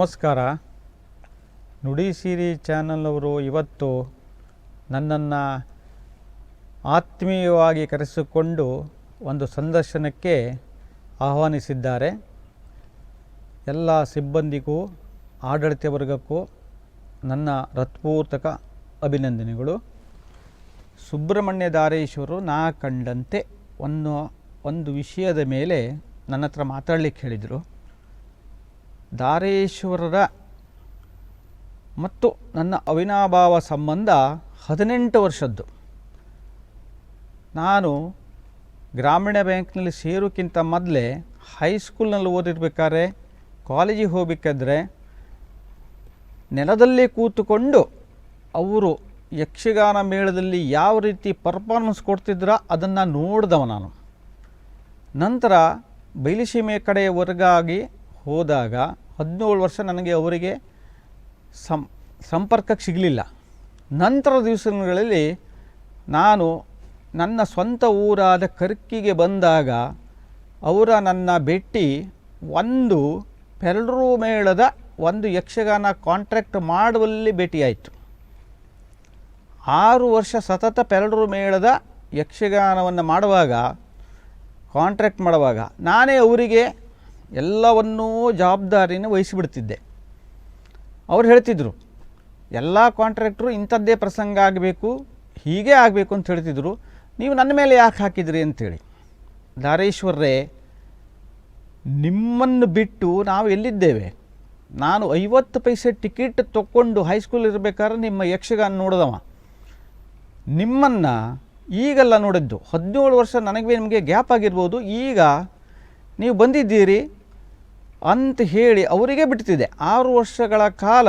ನಮಸ್ಕಾರ. ನುಡಿ ಸಿರಿ ಚಾನಲ್ ಅವರು ಇವತ್ತು ನನ್ನನ್ನು ಆತ್ಮೀಯವಾಗಿ ಕರೆಸಿಕೊಂಡು ಒಂದು ಸಂದರ್ಶನಕ್ಕೆ ಆಹ್ವಾನಿಸಿದ್ದಾರೆ. ಎಲ್ಲ ಸಿಬ್ಬಂದಿಗೂ, ಆಡಳಿತ ವರ್ಗಕ್ಕೂ ನನ್ನ ಹೃತ್ಪೂರ್ವಕ ಅಭಿನಂದನೆಗಳು. ಸುಬ್ರಹ್ಮಣ್ಯ ದಾರೇಶ್ವರು ನಾ ಕಂಡಂತೆ ಒಂದು ಒಂದು ವಿಷಯದ ಮೇಲೆ ನನ್ನ ಹತ್ರ ಮಾತಾಡಲಿಕ್ಕೆ ಹೇಳಿದರು. ದಾರೇಶ್ವರರ ಮತ್ತು ನನ್ನ ಅವಿನಾಭಾವ ಸಂಬಂಧ ಹದಿನೆಂಟು ವರ್ಷದ್ದು. ನಾನು ಗ್ರಾಮೀಣ ಬ್ಯಾಂಕ್ನಲ್ಲಿ ಸೇರೋಕ್ಕಿಂತ ಮೊದಲೇ ಹೈಸ್ಕೂಲ್ನಲ್ಲಿ ಓದಿರ್ಬೇಕಾದ್ರೆ, ಕಾಲೇಜಿಗೆ ಹೋಗಬೇಕಾದ್ರೆ ನೆಲದಲ್ಲಿ ಕೂತುಕೊಂಡು ಅವರು ಯಕ್ಷಗಾನ ಮೇಳದಲ್ಲಿ ಯಾವ ರೀತಿ ಪರ್ಫಾರ್ಮೆನ್ಸ್ ಕೊಡ್ತಿದ್ರ ಅದನ್ನು ನೋಡಿದವ ನಾನು. ನಂತರ ಬಯಲುಸೀಮೆ ಕಡೆ ವರ್ಗಾಗಿ ಹೋದಾಗ ಹದಿನೇಳು ವರ್ಷ ನನಗೆ ಅವರಿಗೆ ಸಂ, ಸಂಪರ್ಕಕ್ಕೆ ಸಿಗಲಿಲ್ಲ. ನಂತರ ದಿವಸಗಳಲ್ಲಿ ನಾನು ನನ್ನ ಸ್ವಂತ ಊರಾದ ಕರ್ಕಿಗೆ ಬಂದಾಗ ಅವರ ನನ್ನ ಭೇಟಿ ಒಂದು ಪೆರಡರೂ ಮೇಳದ ಒಂದು ಯಕ್ಷಗಾನ ಕಾಂಟ್ರಾಕ್ಟ್ ಮಾಡುವಲ್ಲಿ ಭೇಟಿಯಾಯಿತು. ಆರು ವರ್ಷ ಸತತ ಪೆರಡರೂ ಮೇಳದ ಯಕ್ಷಗಾನವನ್ನು ಮಾಡುವಾಗ, ಕಾಂಟ್ರಾಕ್ಟ್ ಮಾಡುವಾಗ ನಾನೇ ಅವರಿಗೆ ಎಲ್ಲವನ್ನೂ ಜವಾಬ್ದಾರಿನ ವಹಿಸಿಬಿಡ್ತಿದ್ದೆ. ಅವ್ರು ಹೇಳ್ತಿದ್ರು, ಎಲ್ಲ ಕಾಂಟ್ರಾಕ್ಟ್ರು ಇಂಥದ್ದೇ ಪ್ರಸಂಗ ಆಗಬೇಕು, ಹೀಗೆ ಆಗಬೇಕು ಅಂತ ಹೇಳ್ತಿದ್ರು. ನೀವು ನನ್ನ ಮೇಲೆ ಯಾಕೆ ಹಾಕಿದ್ರಿ? ಅಂಥೇಳಿ ದಾರೇಶ್ವರರೇ ನಿಮ್ಮನ್ನು ಬಿಟ್ಟು ನಾವು ಎಲ್ಲಿದ್ದೇವೆ? ನಾನು ಐವತ್ತು ಪೈಸೆ ಟಿಕೆಟ್ ತಗೊಂಡು ಹೈಸ್ಕೂಲ್ ಇರಬೇಕಾದ್ರೆ ನಿಮ್ಮ ಯಕ್ಷಗಾನ ನೋಡಿದವ. ನಿಮ್ಮನ್ನು ಈಗೆಲ್ಲ ನೋಡಿದ್ದು. ಹದಿನೇಳು ವರ್ಷ ನನಗೆ ನಿಮಗೆ ಗ್ಯಾಪ್ ಆಗಿರ್ಬೋದು. ಈಗ ನೀವು ಬಂದಿದ್ದೀರಿ ಅಂತ ಹೇಳಿ ಅವರಿಗೆ ಬಿಡ್ತಿದೆ. ಆರು ವರ್ಷಗಳ ಕಾಲ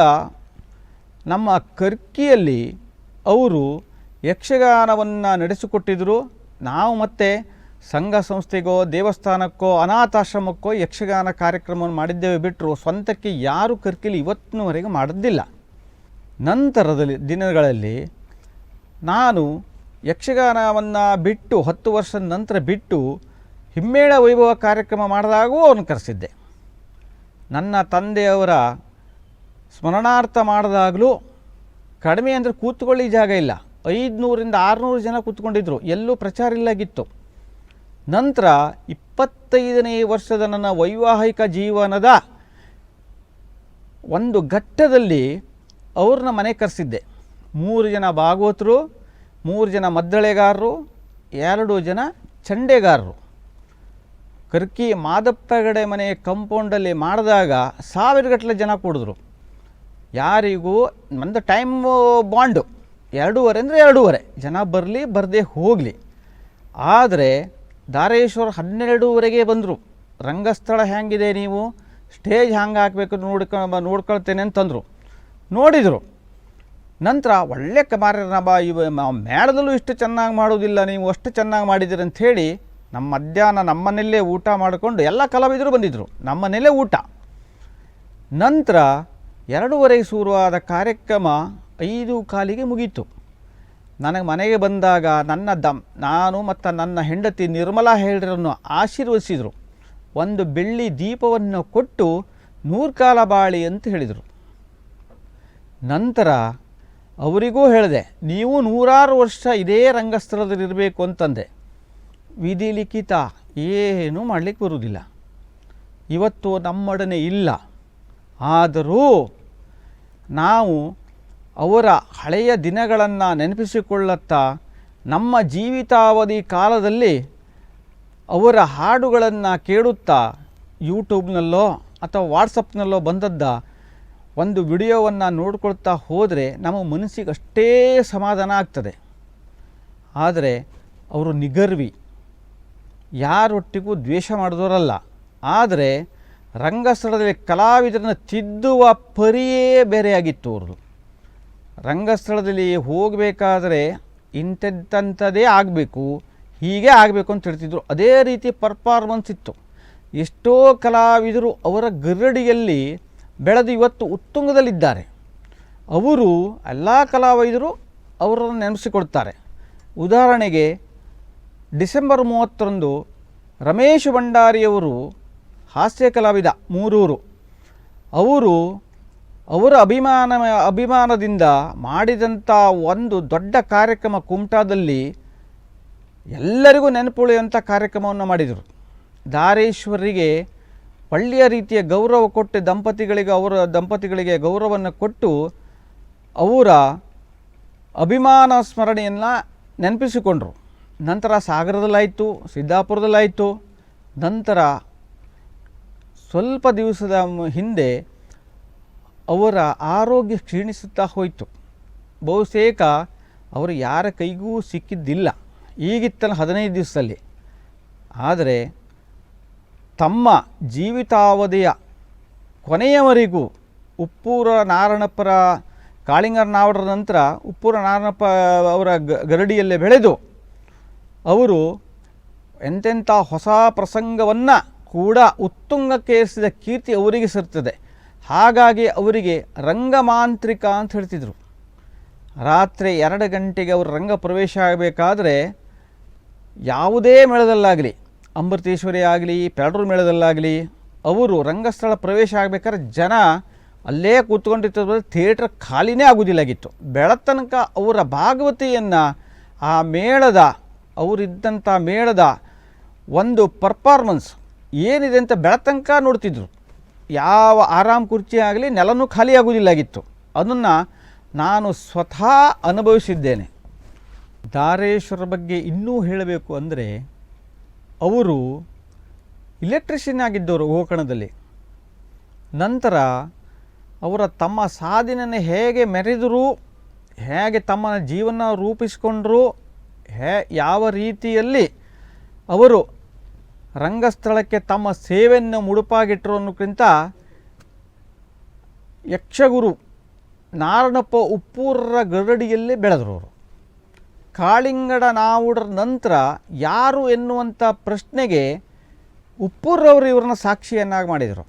ನಮ್ಮ ಕರ್ಕಿಯಲ್ಲಿ ಅವರು ಯಕ್ಷಗಾನವನ್ನು ನಡೆಸಿಕೊಟ್ಟಿದ್ದರು ನಾವು ಮತ್ತೆ ಸಂಘ ಸಂಸ್ಥೆಗೋ, ದೇವಸ್ಥಾನಕ್ಕೋ, ಅನಾಥಾಶ್ರಮಕ್ಕೋ ಯಕ್ಷಗಾನ ಕಾರ್ಯಕ್ರಮವನ್ನು ಮಾಡಿದ್ದೇವೆ ಬಿಟ್ಟರು ಸ್ವಂತಕ್ಕೆ ಯಾರು ಕರ್ಕಿಲಿ ಇವತ್ತಿನವರೆಗೆ ಮಾಡಿದ್ದಿಲ್ಲ. ನಂತರದಲ್ಲಿ ದಿನಗಳಲ್ಲಿ ನಾನು ಯಕ್ಷಗಾನವನ್ನು ಬಿಟ್ಟು ಹತ್ತು ವರ್ಷದ ನಂತರ ಬಿಟ್ಟು ಹಿಮ್ಮೇಳ ವೈಭವ ಕಾರ್ಯಕ್ರಮ ಮಾಡಿದಾಗೂ ಅವನು ಕರೆಸಿದ್ದೆ. ನನ್ನ ತಂದೆಯವರ ಸ್ಮರಣಾರ್ಥ ಮಾಡಿದಾಗಲೂ ಕಡಿಮೆ ಅಂದರೆ ಕೂತ್ಕೊಳ್ಳಿ ಜಾಗ ಇಲ್ಲ. ಐದುನೂರಿಂದ ಆರುನೂರು ಜನ ಕೂತ್ಕೊಂಡಿದ್ದರು ಎಲ್ಲೂ ಪ್ರಚಾರ ಇಲ್ಲಾಗಿತ್ತು. ನಂತರ ಇಪ್ಪತ್ತೈದನೇ ವರ್ಷದ ನನ್ನ ವೈವಾಹಿಕ ಜೀವನದ ಒಂದು ಘಟ್ಟದಲ್ಲಿ ಅವ್ರನ್ನ ಮನೆ ಕರೆಸಿದ್ದೆ. ಮೂರು ಜನ ಭಾಗವತರು ಮೂರು ಜನ ಮದ್ದಳೆಗಾರರು, ಎರಡು ಜನ ಚಂಡೆಗಾರರು. ಕರ್ಕಿ ಮಾದಪ್ಪಗಡೆ ಮನೆ ಕಂಪೌಂಡಲ್ಲಿ ಮಾಡಿದಾಗ ಸಾವಿರಗಟ್ಟಲೆ ಜನ ಕೂಡಿದ್ರು. ಯಾರಿಗೂ ನಮ್ಮದು ಟೈಮ್ ಬಾಂಡು ಎರಡೂವರೆ ಅಂದರೆ ಎರಡೂವರೆ. ಜನ ಬರಲಿ, ಬರದೇ ಹೋಗಲಿ. ಆದರೆ ದಾರೇಶ್ವರ ಹನ್ನೆರಡೂವರೆಗೆ ಬಂದರು. ರಂಗಸ್ಥಳ ಹೇಗಿದೆ ನೀವು? ಸ್ಟೇಜ್ ಹ್ಯಾಂಗೆ ಹಾಕಬೇಕು ನೋಡ್ಕ, ನೋಡ್ಕೊಳ್ತೇನೆ ಅಂತಂದರು. ನೋಡಿದರು. ನಂತರ ಒಳ್ಳೆ ಕಮಾರ ಇವ ಮೇಳದಲ್ಲೂ ಇಷ್ಟು ಚೆನ್ನಾಗಿ ಮಾಡೋದಿಲ್ಲ, ನೀವು ಅಷ್ಟು ಚೆನ್ನಾಗಿ ಮಾಡಿದ್ದೀರಿ ಅಂಥೇಳಿ ನಮ್ಮ ಮಧ್ಯಾಹ್ನ ನಮ್ಮನೆಲ್ಲೇ ಊಟ ಮಾಡಿಕೊಂಡು ಎಲ್ಲ ಕಲಾವಿದರು ಬಂದಿದ್ದರು ನಮ್ಮನೆಲ್ಲೇ ಊಟ. ನಂತರ ಎರಡೂವರೆಗೆ ಶುರುವಾದ ಕಾರ್ಯಕ್ರಮ ಐದು ಕಾಲಿಗೆ ಮುಗೀತು. ನನಗೆ ಮನೆಗೆ ಬಂದಾಗ ನನ್ನ ದಮ್, ನಾನು ಮತ್ತು ನನ್ನ ಹೆಂಡತಿ ನಿರ್ಮಲಾ ಹೇಳಿರನ್ನು ಆಶೀರ್ವದಿಸಿದರು. ಒಂದು ಬೆಳ್ಳಿ ದೀಪವನ್ನು ಕೊಟ್ಟು ನೂರು ಕಾಲ ಬಾಳಿ ಅಂತ ಹೇಳಿದರು. ನಂತರ ಅವರಿಗೂ ಹೇಳಿದೆ, ನೀವು ನೂರಾರು ವರ್ಷ ಇದೇ ರಂಗಸ್ಥಳದಲ್ಲಿರಬೇಕು ಅಂತಂದೆ. ವಿಧಿ ಲಿಖಿತ ಏನೂ ಮಾಡಲಿಕ್ಕೆ ಬರುವುದಿಲ್ಲ. ಇವತ್ತು ನಮ್ಮೊಡನೆ ಇಲ್ಲ. ಆದರೂ ನಾವು ಅವರ ಹಳೆಯ ದಿನಗಳನ್ನು ನೆನಪಿಸಿಕೊಳ್ಳುತ್ತಾ ನಮ್ಮ ಜೀವಿತಾವಧಿ ಕಾಲದಲ್ಲಿ ಅವರ ಹಾಡುಗಳನ್ನು ಕೇಳುತ್ತಾ ಯೂಟ್ಯೂಬ್ನಲ್ಲೋ ಅಥವಾ ವಾಟ್ಸಪ್ನಲ್ಲೋ ಬಂದದ್ದ ಒಂದು ವಿಡಿಯೋವನ್ನು ನೋಡ್ಕೊಳ್ತಾ ಹೋದರೆ ನಮ್ಮ ಮನಸ್ಸಿಗೆ ಅಷ್ಟೇ ಸಮಾಧಾನ ಆಗ್ತದೆ. ಆದರೆ ಅವರು ನಿಗರ್ವಿ. ಯಾರೊಟ್ಟಿಗೂ ದ್ವೇಷ ಮಾಡಿದವರಲ್ಲ. ಆದರೆ ರಂಗಸ್ಥಳದಲ್ಲಿ ಕಲಾವಿದರನ್ನು ತಿದ್ದುವ ಪರಿಯೇ ಬೇರೆಯಾಗಿತ್ತು ಅವರು ರಂಗಸ್ಥಳದಲ್ಲಿ ಹೋಗಬೇಕಾದ್ರೆ ಇಂಥದ್ದಂಥದ್ದೇ ಆಗಬೇಕು, ಹೀಗೆ ಆಗಬೇಕು ಅಂತ ಹೇಳ್ತಿದ್ರು. ಅದೇ ರೀತಿ ಪರ್ಫಾರ್ಮೆನ್ಸ್ ಇತ್ತು. ಎಷ್ಟೋ ಕಲಾವಿದರು ಅವರ ಗರಡಿಯಲ್ಲಿ ಬೆಳೆದು ಇವತ್ತು ಉತ್ತುಂಗದಲ್ಲಿದ್ದಾರೆ. ಅವರು ಎಲ್ಲ ಕಲಾವಿದರು ಅವರನ್ನು ನೆನೆಸಿಕೊಳ್ತಾರೆ ಉದಾಹರಣೆಗೆ ಡಿಸೆಂಬರ್ ಮೂವತ್ತರಂದು ರಮೇಶ್ ಭಂಡಾರಿಯವರು ಹಾಸ್ಯ ಕಲಾವಿದ ಮೂರೂರು. ಅವರು ಅವರ ಅಭಿಮಾನ, ಅಭಿಮಾನದಿಂದ ಮಾಡಿದಂಥ ಒಂದು ದೊಡ್ಡ ಕಾರ್ಯಕ್ರಮ ಕುಮಟಾದಲ್ಲಿ ಎಲ್ಲರಿಗೂ ನೆನಪುಳಿಯುವಂಥ ಕಾರ್ಯಕ್ರಮವನ್ನು ಮಾಡಿದರು. ದಾರೇಶ್ವರಿಗೆ ಒಳ್ಳೆಯ ರೀತಿಯ ಗೌರವ ಕೊಟ್ಟು ದಂಪತಿಗಳಿಗೆ ಅವರ, ದಂಪತಿಗಳಿಗೆ ಗೌರವವನ್ನು ಕೊಟ್ಟು ಅವರ ಅಭಿಮಾನ ಸ್ಮರಣೆಯನ್ನು ನೆನಪಿಸಿಕೊಂಡ್ರು. ನಂತರ ಸಾಗರದಲ್ಲಾಯಿತು, ಸಿದ್ದಾಪುರದಲ್ಲಾಯಿತು. ನಂತರ ಸ್ವಲ್ಪ ದಿವಸದ ಹಿಂದೆ ಅವರ ಆರೋಗ್ಯ ಕ್ಷೀಣಿಸುತ್ತಾ ಹೋಯಿತು. ಬಹುತೇಕ ಅವರು ಯಾರ ಕೈಗೂ ಸಿಕ್ಕಿದ್ದಿಲ್ಲ ಈಗಿತ್ತಲ್ಲ ಹದಿನೈದು ದಿವಸದಲ್ಲಿ. ಆದರೆ ತಮ್ಮ ಜೀವಿತಾವಧಿಯ ಕೊನೆಯವರೆಗೂ ಉಪ್ಪೂರ ನಾರಣಪ್ಪರ ಕಾಳಿಂಗರ ನಾವಡರ ನಂತರ ಉಪ್ಪೂರ ನಾರಣಪ್ಪ ಅವರ ಗರಡಿಯಲ್ಲೇ ಬೆಳೆದು ಅವರು ಎಂತೆಂಥ ಹೊಸ ಪ್ರಸಂಗವನ್ನು ಕೂಡ ಉತ್ತುಂಗಕ್ಕೇರಿಸಿದ ಕೀರ್ತಿ ಅವರಿಗೆ ಸೇರ್ತದೆ. ಹಾಗಾಗಿ ಅವರಿಗೆ ರಂಗಮಾಂತ್ರಿಕ ಅಂತ ಹೇಳ್ತಿದ್ರು. ರಾತ್ರಿ ಎರಡು ಗಂಟೆಗೆ ಅವರು ರಂಗ ಪ್ರವೇಶ ಆಗಬೇಕಾದ್ರೆ ಯಾವುದೇ ಮೇಳದಲ್ಲಾಗಲಿ ಅಮೃತೇಶ್ವರಿ ಆಗಲಿ, ಪೆರಡೂರು ಮೇಳದಲ್ಲಾಗಲಿ, ಅವರು ರಂಗಸ್ಥಳ ಪ್ರವೇಶ ಆಗಬೇಕಾದ್ರೆ ಜನ ಅಲ್ಲೇ ಕೂತ್ಕೊಂಡಿರ್ತಾರೆ ಥಿಯೇಟ್ರ್ ಖಾಲಿನೇ ಆಗೋದಿಲ್ಲಾಗಿತ್ತು ಬೆಳತನಕ ಅವರ ಭಾಗವತಿಯನ್ನು ಆ ಮೇಳದ ಅವರಿದ್ದಂಥ ಮೇಳದ ಒಂದು ಪರ್ಫಾರ್ಮೆನ್ಸ್ ಏನಿದೆ ಅಂತ ಬೆಳತನಕ ನೋಡ್ತಿದ್ರು. ಯಾವ ಆರಾಮ್ ಕುರ್ಚಿ ಆಗಲಿ ನೆಲನೂ ಖಾಲಿ ಆಗೋದಿಲ್ಲಾಗಿತ್ತು ಅದನ್ನು ನಾನು ಸ್ವತಃ ಅನುಭವಿಸಿದ್ದೇನೆ. ದಾರೇಶ್ವರ ಬಗ್ಗೆ ಇನ್ನೂ ಹೇಳಬೇಕು ಅಂದರೆ, ಅವರು ಇಲೆಕ್ಟ್ರಿಷಿಯನ್ ಆಗಿದ್ದವರು ಗೋಕರ್ಣದಲ್ಲಿ. ನಂತರ ಅವರ ತಮ್ಮ ಸಾಧನೆಯನ್ನು ಹೇಗೆ ಮೆರೆದರು, ಹೇಗೆ ತಮ್ಮ ಜೀವನ ರೂಪಿಸಿಕೊಂಡ್ರು ಹೇ, ಯಾವ ರೀತಿಯಲ್ಲಿ ಅವರು ರಂಗಸ್ಥಳಕ್ಕೆ ತಮ್ಮ ಸೇವೆಯನ್ನು ಮುಡುಪಾಗಿಟ್ಟರು ಅನ್ನೋಕ್ಕಿಂತ ಯಕ್ಷಗುರು ನಾರಣಪ್ಪ ಉಪ್ಪೂರರ ಗರಡಿಯಲ್ಲಿ ಬೆಳೆದರು ಅವರು. ಕಾಳಿಂಗಡ ನಾವುಡರ ನಂತರ ಯಾರು ಎನ್ನುವಂಥ ಪ್ರಶ್ನೆಗೆ ಉಪ್ಪೂರವರು ಇವ್ರನ್ನ ಸಾಕ್ಷಿಯನ್ನಾಗಿ ಮಾಡಿದರು.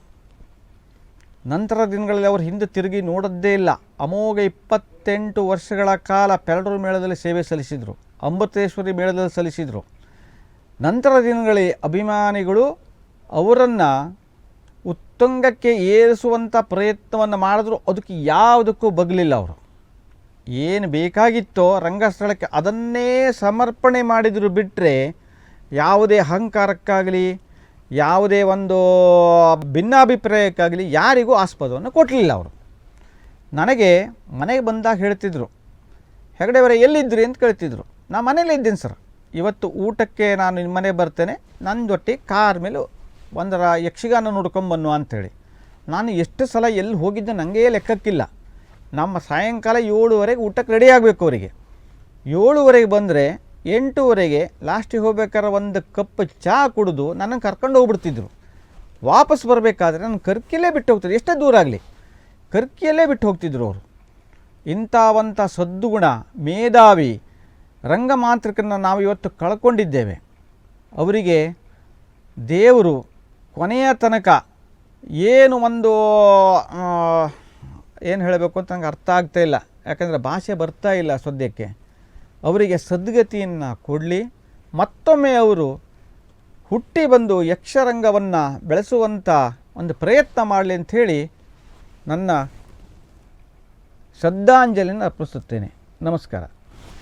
ನಂತರ ದಿನಗಳಲ್ಲಿ ಅವರು ಹಿಂದೆ ತಿರುಗಿ ನೋಡದ್ದೇ ಇಲ್ಲ. ಅಮೋಘ ಇಪ್ಪತ್ತೆಂಟು ವರ್ಷಗಳ ಕಾಲ ಪೆರಡೂರು ಮೇಳದಲ್ಲಿ ಸೇವೆ ಸಲ್ಲಿಸಿದರು. ಅಮೃತೇಶ್ವರಿ ಮೇಳದಲ್ಲಿ ಸಲ್ಲಿಸಿದರು. ನಂತರ ದಿನಗಳಲ್ಲಿ ಅಭಿಮಾನಿಗಳು ಅವರನ್ನು ಉತ್ತುಂಗಕ್ಕೆ ಏರಿಸುವಂಥ ಪ್ರಯತ್ನವನ್ನು ಮಾಡಿದ್ರು. ಅದಕ್ಕೆ ಯಾವುದಕ್ಕೂ ಬಗಲಿಲ್ಲ ಅವರು. ಏನು ಬೇಕಾಗಿತ್ತೋ ರಂಗಸ್ಥಳಕ್ಕೆ ಅದನ್ನೇ ಸಮರ್ಪಣೆ ಮಾಡಿದರು ಬಿಟ್ಟರೆ ಯಾವುದೇ ಅಹಂಕಾರಕ್ಕಾಗಲಿ, ಯಾವುದೇ ಒಂದು ಭಿನ್ನಾಭಿಪ್ರಾಯಕ್ಕಾಗಲಿ ಯಾರಿಗೂ ಆಸ್ಪದವನ್ನು ಕೊಟ್ಟಲಿಲ್ಲ ಅವರು. ನನಗೆ ಮನೆಗೆ ಬಂದಾಗ ಹೇಳ್ತಿದ್ರು ಹೆಗಡೆಯವರೇ ಎಲ್ಲಿದ್ದಿರಿ ಅಂತ ಕೇಳ್ತಿದ್ರು. ನಾ ಮನೇಲೇ ಇದ್ದೀನಿ ಸರ್ ಇವತ್ತು ಊಟಕ್ಕೆ ನಾನು ನಿಮ್ಮ ಮನೆಗೆ ಬರ್ತೇನೆ. ನನ್ನ ಜೊತೆ ಕಾರ್ ಮೇಲೆ ಒಂದರ ಯಕ್ಷಗಾನ ನೋಡ್ಕೊಂಬನ್ನು ಅಂಥೇಳಿ ನಾನು ಎಷ್ಟು ಸಲ ಎಲ್ಲಿ ಹೋಗಿದ್ದೆ ನನಗೇ ಲೆಕ್ಕಕ್ಕಿಲ್ಲ. ನಮ್ಮ ಸಾಯಂಕಾಲ ಏಳುವರೆಗೆ ಊಟಕ್ಕೆ ರೆಡಿ ಆಗಬೇಕು ಅವರಿಗೆ. ಏಳುವರೆಗೆ ಬಂದರೆ ಎಂಟೂವರೆಗೆ ಲಾಸ್ಟಿಗೆ ಹೋಗ್ಬೇಕಾದ್ರೆ ಒಂದು ಕಪ್ ಚಹಾ ಕುಡಿದು ನನ್ನನ್ನು ಕರ್ಕೊಂಡು ಹೋಗ್ಬಿಡ್ತಿದ್ರು. ವಾಪಸ್ ಬರಬೇಕಾದ್ರೆ ನನ್ನ ಕರ್ಕಿಯಲ್ಲೇ ಬಿಟ್ಟು ಹೋಗ್ತಿದ್ರು. ಎಷ್ಟೇ ದೂರ ಆಗಲಿ. ಕರ್ಕಿಯಲ್ಲೇ ಬಿಟ್ಟು ಹೋಗ್ತಿದ್ರು ಅವರು. ಇಂಥವಂಥ ಸದ್ದುಗುಣ ಮೇಧಾವಿ ರಂಗಮಾಂತ್ರಿಕನ ನಾವು ಇವತ್ತು ಕಳ್ಕೊಂಡಿದ್ದೇವೆ. ಅವರಿಗೆ ದೇವರು ಕೊನೆಯ ತನಕ ಏನು ಒಂದು ಏನು ಹೇಳಬೇಕು ಅಂತ ನಂಗೆ ಅರ್ಥ ಆಗ್ತಾ ಇಲ್ಲ. ಯಾಕಂದರೆ ಭಾಷೆ ಬರ್ತಾ ಇಲ್ಲ ಸದ್ಯಕ್ಕೆ. ಅವರಿಗೆ ಸದ್ಗತಿಯನ್ನು ಕೊಡಲಿ, ಮತ್ತೊಮ್ಮೆ ಅವರು ಹುಟ್ಟಿ ಬಂದು ಯಕ್ಷರಂಗವನ್ನು ಬೆಳೆಸುವಂಥ ಒಂದು ಪ್ರಯತ್ನ ಮಾಡಲಿ ಅಂಥೇಳಿ ನನ್ನ ಶ್ರದ್ಧಾಂಜಲಿಯನ್ನು ಅರ್ಪಿಸುತ್ತೇನೆ. ನಮಸ್ಕಾರ.